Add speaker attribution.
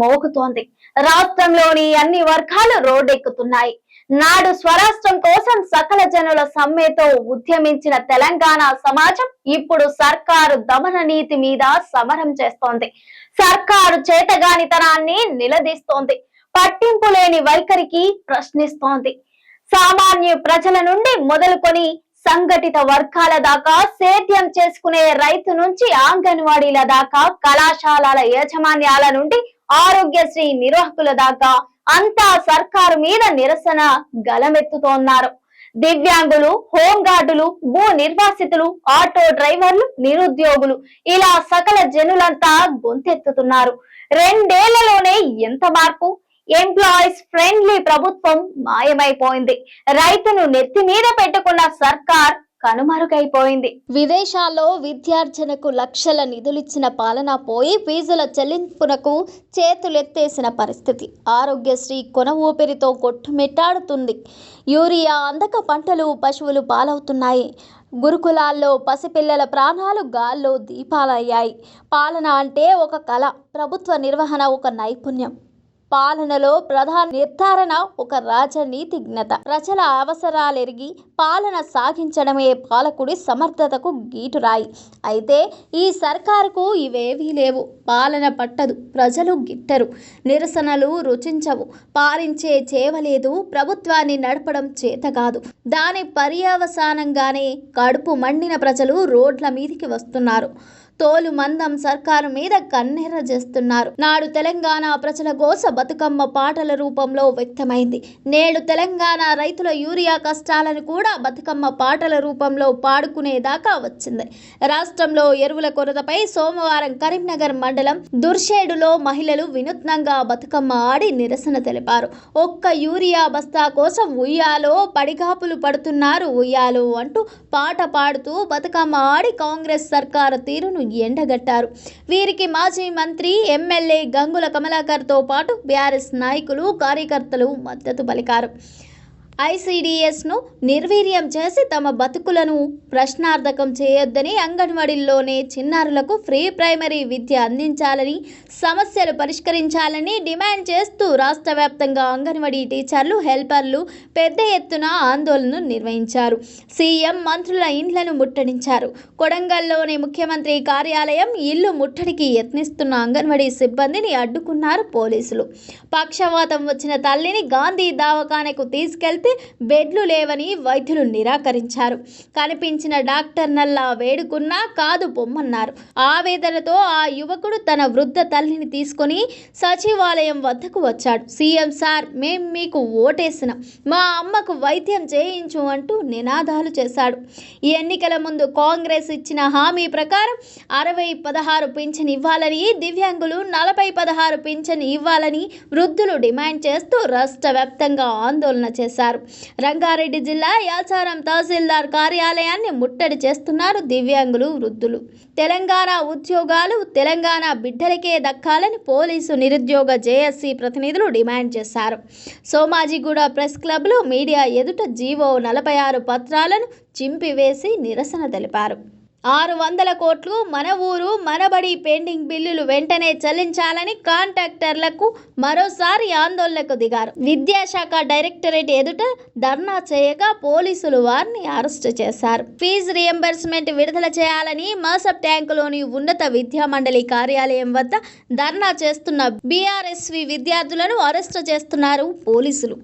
Speaker 1: మోగుతోంది. రాష్ట్రంలోని అన్ని వర్గాలు రోడ్డెక్కుతున్నాయి. నాడు స్వరాష్ట్రం కోసం సకల జనుల సమ్మెతో ఉద్యమించిన తెలంగాణ సమాజం ఇప్పుడు సర్కారు దమన నీతి మీద సమరం చేస్తోంది. సర్కారు చేతగానితనాన్ని నిలదీస్తోంది. పట్టింపు లేని వైఖరికి ప్రశ్నిస్తోంది. సామాన్య ప్రజల నుండి మొదలుకొని సంఘటిత వర్గాల దాకా సేద్యం చేసుకునే రైతు నుంచి అంగన్వాడీల దాకా కళాశాలల యాజమాన్యాల నుండి ఆరోగ్యశ్రీ నిర్వాహకుల దాకా అంతా సర్కారు మీద నిరసన గలమెత్తుతోన్నారు. దివ్యాంగులు హోంగార్డులు భూ నిర్వాసితులు ఆటో డ్రైవర్లు నిరుద్యోగులు ఇలా సకల జనులంతా గొంతెత్తుతున్నారు. రెండేళ్ళలోనే ఎంత మార్పు? ఎంప్లాయీస్ ఫ్రెండ్లీ ప్రభుత్వం మాయమైపోయింది. రైతును నెత్తి మీద పెట్టుకున్న సర్కార్ కనుమరుగైపోయింది. విదేశాల్లో విద్యార్జనకు లక్షల నిధులిచ్చిన పాలన పోయి ఫీజుల చెల్లింపునకు చేతులెత్తేసిన పరిస్థితి. ఆరోగ్యశ్రీ కొన ఊపిరితో కొట్టుమిట్టాడుతుంది. యూరియా అందక పంటలు పశువులు పాలవుతున్నాయి. గురుకులాల్లో పసిపిల్లల ప్రాణాలు గాల్లో దీపాలయ్యాయి. పాలన అంటే ఒక కళ ప్రభుత్వ నిర్వహణ ఒక నైపుణ్యం. పాలనలో ప్రధాన నిర్ధారణ ఒక రాజనీతిజ్ఞత. ప్రజల అవసరాలెరిగి పాలన సాగించడమే పాలకుడి సమర్థతకు గీటురాయి. అయితే ఈ సర్కారుకు ఇవేవీ లేవు. పాలన పట్టదు ప్రజలు గిట్టరు. నిరసనలు రుచించవు. పాలించే చేవలేదు ప్రభుత్వాన్ని నడపడం చేత కాదు దాని పర్యవసానంగానే కడుపు మండిన ప్రజలు రోడ్ల మీదికి వస్తున్నారు. తోలు మందం సర్కారు మీద కన్నెర్ర చేస్తున్నారు. నాడు తెలంగాణ ప్రజల గోస బతుకమ్మ పాటల రూపంలో వ్యక్తమైంది. నేడు తెలంగాణ రైతుల యూరియా కష్టాలను కూడా బతుకమ్మ పాటల రూపంలో పాడుకునేదాకా వచ్చింది. రాష్ట్రంలో ఎరువుల కొరతపై సోమవారం కరీంనగర్ మండలం దుర్షేడులో మహిళలు వినూత్నంగా బతుకమ్మ ఆడి నిరసన తెలిపారు. ఒక్క యూరియా బస్తా కోసం ఉయ్యాలో పడిగాపులు పడుతున్నారు ఉయ్యాలో అంటూ పాట పాడుతూ బతుకమ్మ ఆడి కాంగ్రెస్ సర్కారు తీరును ఎండగట్టారు. వీరికి మాజీ మంత్రి ఎమ్మెల్యే గంగుల కమలాకర్తో పాటు బీఆర్ఎస్ నాయకులు కార్యకర్తలు మద్దతు పలికారు. ఐసీడీఎస్ను నిర్వీర్యం చేసి తమ బతుకులను ప్రశ్నార్థకం చేయొద్దని అంగన్వాడీల్లోనే చిన్నారులకు ఫ్రీ ప్రైమరీ విద్య అందించాలని సమస్యలు పరిష్కరించాలని డిమాండ్ చేస్తూ రాష్ట్ర వ్యాప్తంగా అంగన్వాడీ టీచర్లు హెల్పర్లు పెద్ద ఎత్తున ఆందోళన నిర్వహించారు. సీఎం మంత్రుల ఇండ్లను ముట్టడించారు. కొడంగల్లోని ముఖ్యమంత్రి కార్యాలయం ఇల్లు ముట్టడికి యత్నిస్తున్న అంగన్వాడీ సిబ్బందిని అడ్డుకున్నారు పోలీసులు. పక్షవాతం వచ్చిన తల్లిని గాంధీ దవాఖానకు తీసుకెళ్తే బెడ్లు లేవని వైద్యులు నిరాకరించారు. కనిపించిన డాక్టర్ నల్లా వేడుకున్నా కాదు పొమ్మన్నారు. ఆవేదనతో ఆ యువకుడు తన వృద్ధ తల్లిని తీసుకొని సచివాలయం వద్దకు వచ్చాడు. సీఎం సార్ మేం మీకు ఓటేసిన. మా అమ్మకు వైద్యం చేయించు అంటూ నినాదాలు చేశాడు. ఈ ఎన్నికల ముందు కాంగ్రెస్ ఇచ్చిన హామీ ప్రకారం అరవై పదహారు పింఛన్ ఇవ్వాలని దివ్యాంగులు నలభై పదహారు పింఛన్ ఇవ్వాలని వృద్ధులు డిమాండ్ చేస్తూ రాష్ట్ర వ్యాప్తంగా ఆందోళన చేశారు. రంగారెడ్డి జిల్లా యాచారం తహసీల్దార్ కార్యాలయాన్ని ముట్టడి చేస్తున్నారు దివ్యాంగులు వృద్ధులు. తెలంగాణ ఉద్యోగాలు తెలంగాణ బిడ్డలకే దక్కాలని పోలీసు నిరుద్యోగ జేఎస్సీ ప్రతినిధులు డిమాండ్ చేశారు. సోమాజిగూడ ప్రెస్ క్లబ్లో మీడియా ఎదుట జీవో నలభై ఆరు పత్రాలను చింపివేసి నిరసన తెలిపారు. ఆరు వందల కోట్లు మన ఊరు మనబడి పెండింగ్ బిల్లులు వెంటనే చెల్లించాలని కాంట్రాక్టర్లకు మరోసారి ఆందోళనకు దిగారు. విద్యాశాఖ డైరెక్టరేట్ ఎదుట ధర్నా చేయగా పోలీసులు వారిని అరెస్టు చేశారు. ఫీజు రియంబర్స్మెంట్ విడుదల చేయాలని మాసప్ ట్యాంకులోని ఉన్నత విద్యా మండలి కార్యాలయం వద్ద ధర్నా చేస్తున్న బీఆర్ఎస్వి విద్యార్థులను అరెస్టు చేస్తున్నారు పోలీసులు.